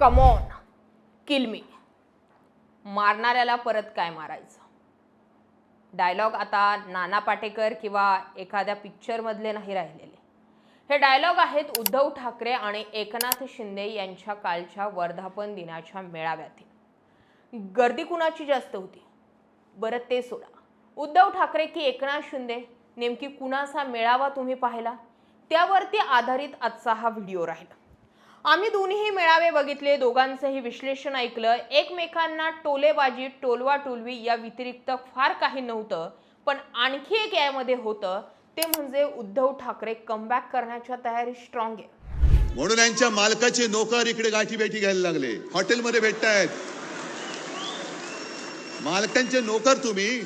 Come on किल मी मारणाऱ्याला परत काय मारायचं? डायलॉग आता नाना पाटेकर किंवा एखाद्या पिक्चरमधले नाही राहिलेले. हे डायलॉग आहेत उद्धव ठाकरे आणि एकनाथ शिंदे यांच्या कालच्या वर्धापन दिनाच्या मेळाव्यातील. गर्दी कुणाची जास्त होती? बरं ते सोडा. उद्धव ठाकरे की एकनाथ शिंदे नेमकी कुणाचा मेळावा तुम्ही पाहिला? त्यावरती आधारित आजचा हा व्हिडिओ राहिला. आम्ही दोन्हीही मेळावे बघितले दोघांचंही विश्लेषण ऐकलं. एकमेकांना टोलेबाजी टोलवा टोलवी या व्यतिरिक्त फार काही नव्हतं. पण आणखी एक यामध्ये होतं ते म्हणजे उद्धव ठाकरे कमबॅक करण्याच्या तयारी स्ट्रॉंग आहे. म्हणून यांच्या मालकाचे नोकर इकडे गाठी भेटी घ्यायला लागले. हॉटेलमध्ये भेटतायत. मालकांचे नोकर तुम्ही?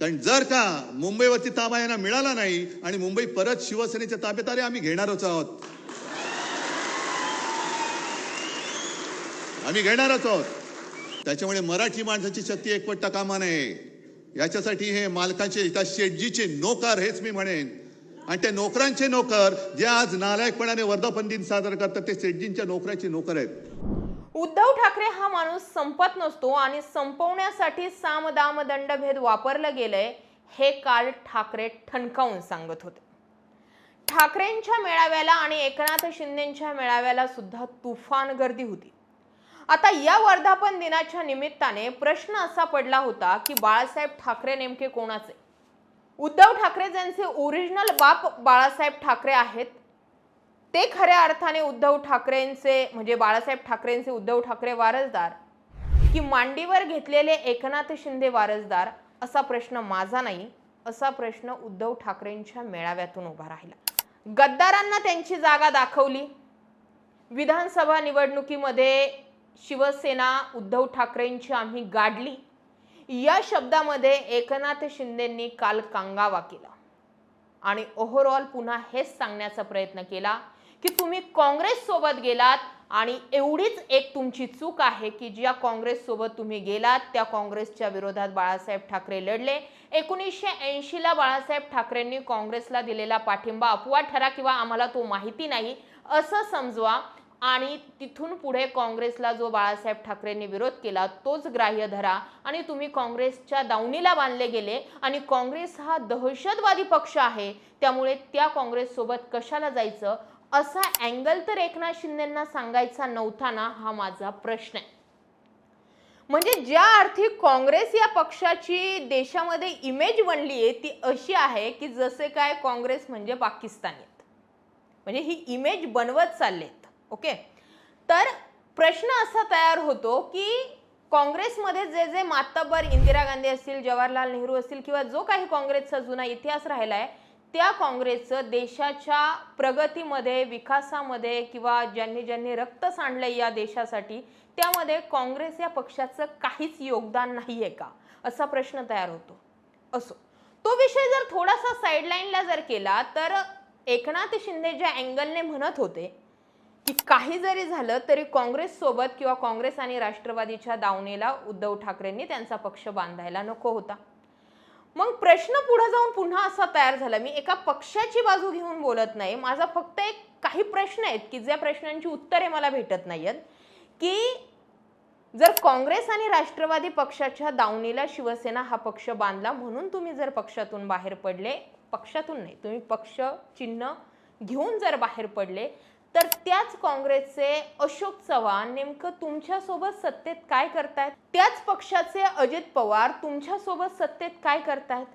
कारण जर का मुंबईवरती ताबा यांना मिळाला नाही आणि मुंबई परत शिवसेनेच्या ताब्यात आले आम्ही घेणारच आहोत. आम्ही घेणारच आहोत. त्याच्यामुळे मराठी माणसाची शक्ती एकवटता कामा नये. याच्यासाठी हे मालकाचे त्या शेटजीचे नोकर हेच मी म्हणेन. आणि त्या नोकरांचे नोकर जे आज नालायकपणाने वर्धापन दिन साजरा करतात ते शेटजींच्या नोकराचे नोकर आहेत. उद्धव ठाकरे हा माणूस संपत नसतो आणि संपवण्यासाठी साम दाम दंडभेद वापरलं गेलंय हे काल ठाकरे ठणकावून सांगत होते. ठाकरेंच्या मेळाव्याला आणि एकनाथ शिंदेच्या मेळाव्याला सुद्धा तुफान गर्दी होती. आता या वर्धापन दिनाच्या निमित्ताने प्रश्न असा पडला होता की बाळासाहेब ठाकरे नेमके कोणाचे? उद्धव ठाकरे ज्यांचे ओरिजिनल बाप बाळासाहेब ठाकरे आहेत ते खऱ्या अर्थाने उद्धव ठाकरेंचे म्हणजे बाळासाहेब ठाकरेंचे उद्धव ठाकरे वारसदार की मांडीवर घेतलेले एकनाथ शिंदे वारसदार असा प्रश्न माझा नाही असा प्रश्न उद्धव ठाकरेंच्या मेळाव्यातून उभा राहिला. गद्दारांना त्यांची जागा दाखवली. विधानसभा निवडणुकीमध्ये शिवसेना उद्धव ठाकरेंची आम्ही गाडली. या शब्दामध्ये एकनाथ शिंदेंनी काल कांगावा केला. आणि ओव्हरऑल पुन्हा हेच सांगण्याचा प्रयत्न केला की तुम्ही काँग्रेससोबत गेलात आणि एवढीच एक तुमची चूक आहे की ज्या काँग्रेससोबत तुम्ही गेलात त्या काँग्रेसच्या विरोधात बाळासाहेब ठाकरे लढले. एकोणीसशे ऐंशीला बाळासाहेब ठाकरेंनी काँग्रेसला दिलेला पाठिंबा अपवाद ठरा किंवा आम्हाला तो माहिती नाही असं समजवा. आणि तिथून पुढे काँग्रेसला जो बाळासाहेब ठाकरेंनी विरोध केला तोच ग्राह्य धरा आणि तुम्ही काँग्रेसच्या दावणीला बांधले गेले आणि काँग्रेस हा दहशतवादी पक्ष आहे त्यामुळे त्या काँग्रेससोबत कशाला जायचं? असा अँगल तर एकनाथ शिंदेंना सांगायचा नव्हता ना हा माझा प्रश्न आहे. म्हणजे ज्या अर्थी काँग्रेस या पक्षाची देशामध्ये इमेज बनली आहे ती अशी आहे की जसे काय काँग्रेस म्हणजे पाकिस्तानी म्हणजे ही इमेज बनवत चाललेत. ओके? तर प्रश्न असा तयार होतो की काँग्रेसमध्ये जे जे मातब्बर इंदिरा गांधी असतील जवाहरलाल नेहरू असतील किंवा जो काही काँग्रेसचा जुना इतिहास राहिला आहे त्या काँग्रेसचं देशाच्या प्रगतीमध्ये विकासामध्ये किंवा ज्यांनी ज्यांनी रक्त सांडलं या देशासाठी त्यामध्ये काँग्रेस या पक्षाचं काहीच योगदान नाही आहे का? असा प्रश्न तयार होतो. असो. तो विषय जर थोडासा साईडलाईनला जर केला तर एकनाथ शिंदे ज्या अँगलने म्हणत होते की काही जरी झालं तरी काँग्रेससोबत किंवा काँग्रेस आणि राष्ट्रवादीच्या दावणीला उद्धव ठाकरेंनी त्यांचा पक्ष बांधायला नको होता. मग प्रश्न पुढे जाऊन पुन्हा असा तयार झाला मी एका पक्षाची बाजू घेऊन बोलत नाही माझा फक्त एक काही प्रश्न आहेत की ज्या प्रश्नांची उत्तरे मला भेटत नाही आहेत की जर काँग्रेस आणि राष्ट्रवादी पक्षाच्या दावणीला शिवसेना हा पक्ष बांधला म्हणून तुम्ही जर पक्षातून बाहेर पडले पक्षातून नाही तुम्ही पक्ष चिन्ह घेऊन जर बाहेर पडले तर त्याच काँग्रेसचे अशोक चव्हाण नेमकं तुमच्यासोबत सत्तेत काय करतायत? त्याच पक्षाचे अजित पवार तुमच्यासोबत सत्तेत काय करतायत?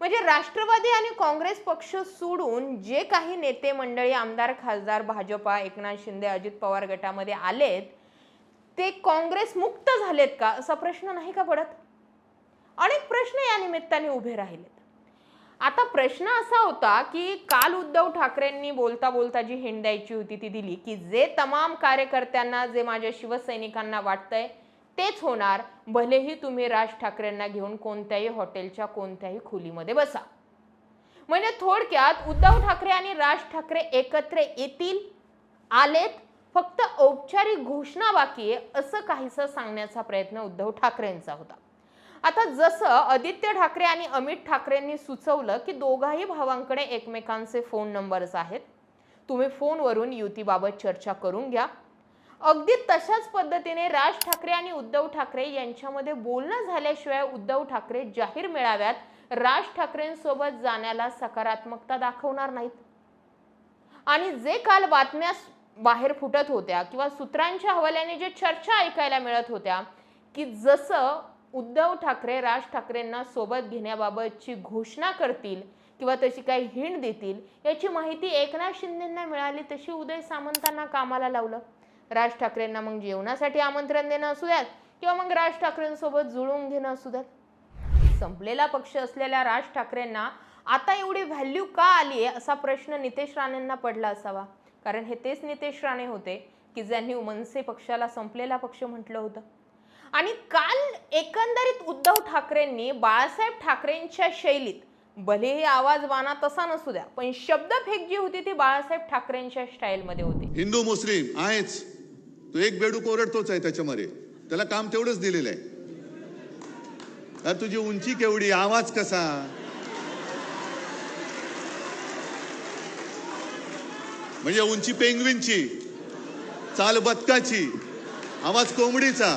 म्हणजे राष्ट्रवादी आणि काँग्रेस पक्ष सोडून जे काही नेते मंडळी आमदार खासदार भाजपा एकनाथ शिंदे अजित पवार गटामध्ये आलेत ते काँग्रेस मुक्त झालेत का? असा प्रश्न नाही का पडत? अनेक प्रश्न या निमित्ताने उभे राहिलेत. आता प्रश्न असा होता की काल उद्धव ठाकरेंनी बोलता बोलता जी हिंड द्यायची होती ती दिली की जे तमाम कार्यकर्त्यांना जे माझ्या शिवसैनिकांना वाटतंय तेच होणार. भलेही तुम्ही राज ठाकरेंना घेऊन कोणत्याही हॉटेलच्या कोणत्याही खोलीमध्ये बसा. म्हणजे थोडक्यात उद्धव ठाकरे आणि राज ठाकरे एकत्र येतील आलेत फक्त औपचारिक घोषणा बाकी आहे असं काहीसं सांगण्याचा प्रयत्न उद्धव ठाकरेंचा होता. आता जसं आदित्य ठाकरे आणि अमित ठाकरेंनी सुचवलं की दोघाही भावांकडे एकमेकांचे फोन नंबर्स आहेत. तुम्ही फोनवरून युतीबाबत चर्चा करून घ्या. अगदी तशाच पद्धतीने राज ठाकरे आणि उद्धव ठाकरे यांच्यामध्ये बोलणं झाल्याशिवाय उद्धव ठाकरे जाहीर मेळाव्यात राज ठाकरेंसोबत जाण्याला सकारात्मकता दाखवणार नाहीत. आणि जे काल बातम्या बाहेर फुटत होत्या किंवा सूत्रांच्या हवाल्याने जे चर्चा ऐकायला मिळत होत्या की जसं उद्धव ठाकरे राज ठाकरेंना सोबत घेण्याबाबतची घोषणा करतील किंवा तशी काही हिंड देतील याची माहिती एकनाथ शिंदेंना मिळाली तशी उदय सामंतांना कामाला लावलं. राज ठाकरेंना मग जेवणासाठी आमंत्रण देणं असू द्यात किंवा मग राज ठाकरेंसोबत जुळवून घेणं असू द्यात. संपलेला पक्ष असलेल्या राज ठाकरेंना आता एवढी व्हॅल्यू का आली आहे असा प्रश्न नितेश राणेंना पडला असावा. कारण हे तेच नितेश राणे होते की ज्यांनी मनसे पक्षाला संपलेला पक्ष म्हटलं होतं. आणि काल एकंदरीत उद्धव ठाकरेंनी बाळासाहेब ठाकरेंच्या शैलीत भलेही आवाज वाना तसा नसू द्या पण शब्दफेक जी होती ती बाळासाहेब ठाकरेंच्या स्टाईलमध्ये होती. हिंदू मुस्लिम आहेच. तो एक बेडूक ओरडतोच आहे त्याच्यामध्ये त्याला काम तेवढंच दिलेलं आहे. अरे तुझी उंची केवढी आवाज कसा? म्हणजे उंची पेंगविनची चाल बदकाची आवाज कोंबडीचा.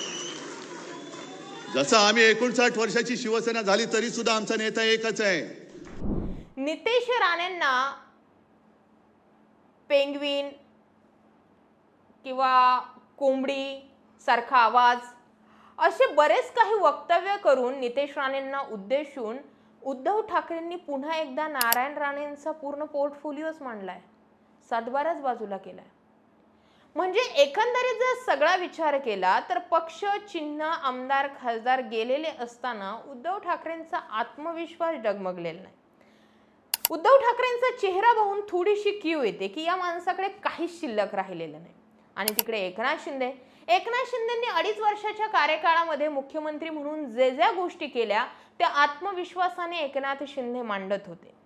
जसं आम्ही एकोणसाठ वर्षाची शिवसेना झाली तरी सुद्धा आमचा नेता एकच आहे. नितेश राणेंना पेंगवीन किंवा कोंबडी सारखा आवाज असे बरेच काही वक्तव्य करून नितेश राणेंना उद्देशून उद्धव ठाकरेंनी पुन्हा एकदा नारायण राणेंचा पूर्ण पोर्टफोलिओच मांडलाय. सातबाराच बाजूला केलाय. म्हणजे एकंदरीत जर सगळा विचार केला तर पक्ष चिन्ह आमदार खासदार गेलेले असताना उद्धव ठाकरेंचा आत्मविश्वास डगमगलेला नाही. उद्धव ठाकरेंचा चेहरा बघून थोडीशी कीव येते की या माणसाकडे काहीच शिल्लक राहिलेलं नाही. आणि तिकडे एकनाथ शिंदे. एकनाथ शिंदेंनी अडीच वर्षाच्या कार्यकाळामध्ये मुख्यमंत्री म्हणून जे ज्या गोष्टी केल्या त्या आत्मविश्वासाने एकनाथ शिंदे मांडत होते.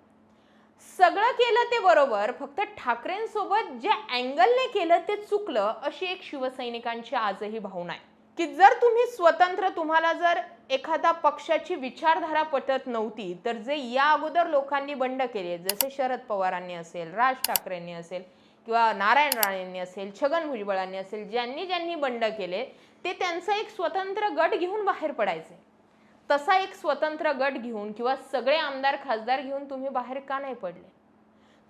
सगळं केलं ते बरोबर फक्त ठाकरेंसोबत जे अँगलने केलं ते चुकलं अशी एक शिवसैनिकांची आजही भावना आहे. की जर तुम्ही स्वतंत्र तुम्हाला जर एखादा पक्षाची विचारधारा पटत नव्हती तर जे या अगोदर लोकांनी बंड केले जसे शरद पवारांनी असेल राज ठाकरेंनी असेल किंवा नारायण राणेंनी असेल छगन भुजबळांनी असेल ज्यांनी ज्यांनी बंड केले ते त्यांचा एक स्वतंत्र गट घेऊन बाहेर पडायचे. तसा एक स्वतंत्र गट घेऊन किंवा सगळे आमदार खासदार घेऊन तुम्ही बाहेर का नाही पडले?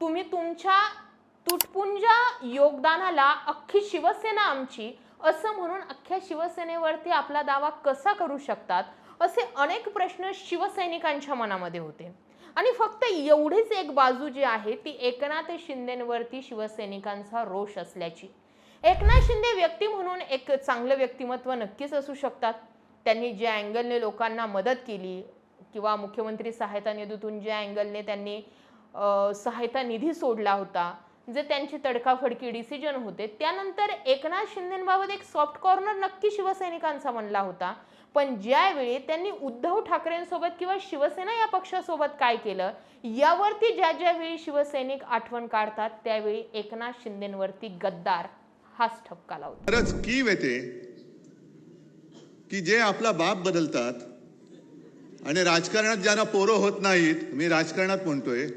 तुम्ही तुमच्या तुटपुंजा योगदानाला अख्खी शिवसेना आमची असं म्हणून अख्ख्या शिवसेनेवरती आपला दावा कसा करू शकतात? असे अनेक प्रश्न शिवसैनिकांच्या मनामध्ये होते. आणि फक्त एवढीच एक बाजू जी आहे ती एकनाथ शिंदेवरती शिवसैनिकांचा रोष असल्याची. एकनाथ शिंदे व्यक्ती म्हणून एक चांगलं व्यक्तिमत्व नक्कीच असू शकतात. त्यांनी ज्या अँगलने लोकांना मदत केली किंवा मुख्यमंत्री सहायता निधीतून ज्या अँगलने त्यांनी सहायता निधी सोडला होता जे त्यांची तडकाफडकी डिसिजन होते त्यानंतर एकनाथ शिंदेबाबत एक सॉफ्ट कॉर्नर नक्की शिवसैनिकांचा म्हणला होता. पण ज्यावेळी त्यांनी उद्धव ठाकरेंसोबत किंवा शिवसेना या पक्षासोबत काय केलं यावरती ज्या ज्यावेळी शिवसैनिक आठवण काढतात त्यावेळी एकनाथ शिंदेवरती गद्दार हाच ठपका लावतो. खरंच कीव की जे आपला बाप बदलतात आणि राजकारणात ज्यांना पोरं होत नाहीत मी राजकारणात म्हणतोय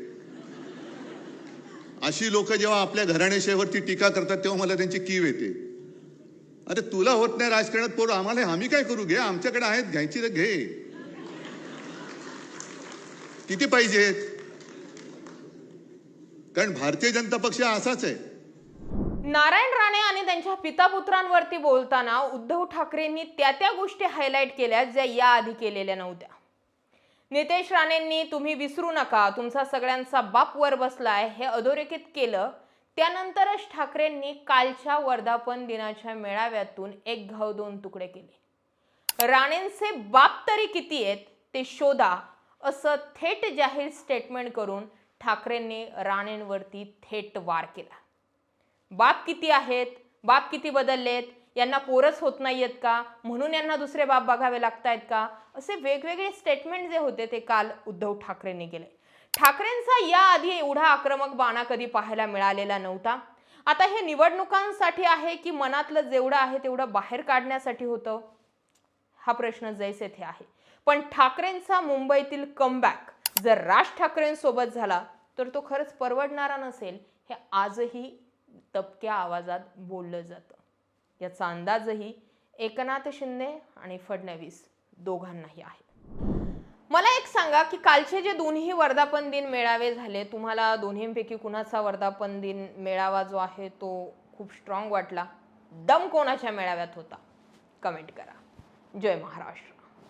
अशी लोक जेव्हा आपल्या घराण्याशेवरती टीका करतात तेव्हा मला त्यांची कीव येते. अरे तुला होत नाही राजकारणात पोरं आम्हाला आम्ही काय करू? घे आमच्याकडे आहेत घ्यायची तर घे. किती पाहिजेत? कारण भारतीय जनता पक्ष असाच आहे. नारायण राणे आणि त्यांच्या पितापुत्रांवरती बोलताना उद्धव ठाकरेंनी त्या त्या गोष्टी हायलाईट केल्या ज्या याआधी केलेल्या नव्हत्या. नितेश राणेंनी तुम्ही विसरू नका तुमचा सगळ्यांचा बाप वर बसलाय हे अधोरेखित केलं. त्यानंतरच ठाकरेंनी कालच्या वर्धापन दिनाच्या मेळाव्यातून एक घाव दोन तुकडे केले. राणेंचे बाप तरी किती आहेत ते शोधा असं थेट जाहीर स्टेटमेंट करून ठाकरेंनी राणेंवरती थेट वार केला. बाप किती आहेत? बाप किती बदललेत? यांना पोरच होत नाही आहेत का? म्हणून यांना दुसरे बाप बघावे लागतायत का? असे वेगवेगळे स्टेटमेंट जे होते ते काल उद्धव ठाकरेंनी केले. ठाकरेंचा याआधी एवढा आक्रमक बाणा कधी पाहायला मिळालेला नव्हता. आता हे निवडणुकांसाठी आहे की मनातलं जेवढं आहे तेवढं बाहेर काढण्यासाठी होतं? हा प्रश्न जैसे थे आहे. पण ठाकरेंचा मुंबईतील कमबॅक जर राज ठाकरेंसोबत झाला तर तो खरंच परवडणारा नसेल. हे आजही तपक्या आवाजात बोललं जातं. याचा अंदाजही एकनाथ शिंदे आणि फडणवीस दोघांनाही आहे. मला एक सांगा की कालचे जे दोन्ही वर्धापन दिन मेळावे झाले तुम्हाला दोन्हींपैकी कुणाचा वर्धापन दिन मेळावा जो आहे तो खूप स्ट्रॉंग वाटला? दम कोणाच्या मेळाव्यात होता? कमेंट करा. जय महाराष्ट्र.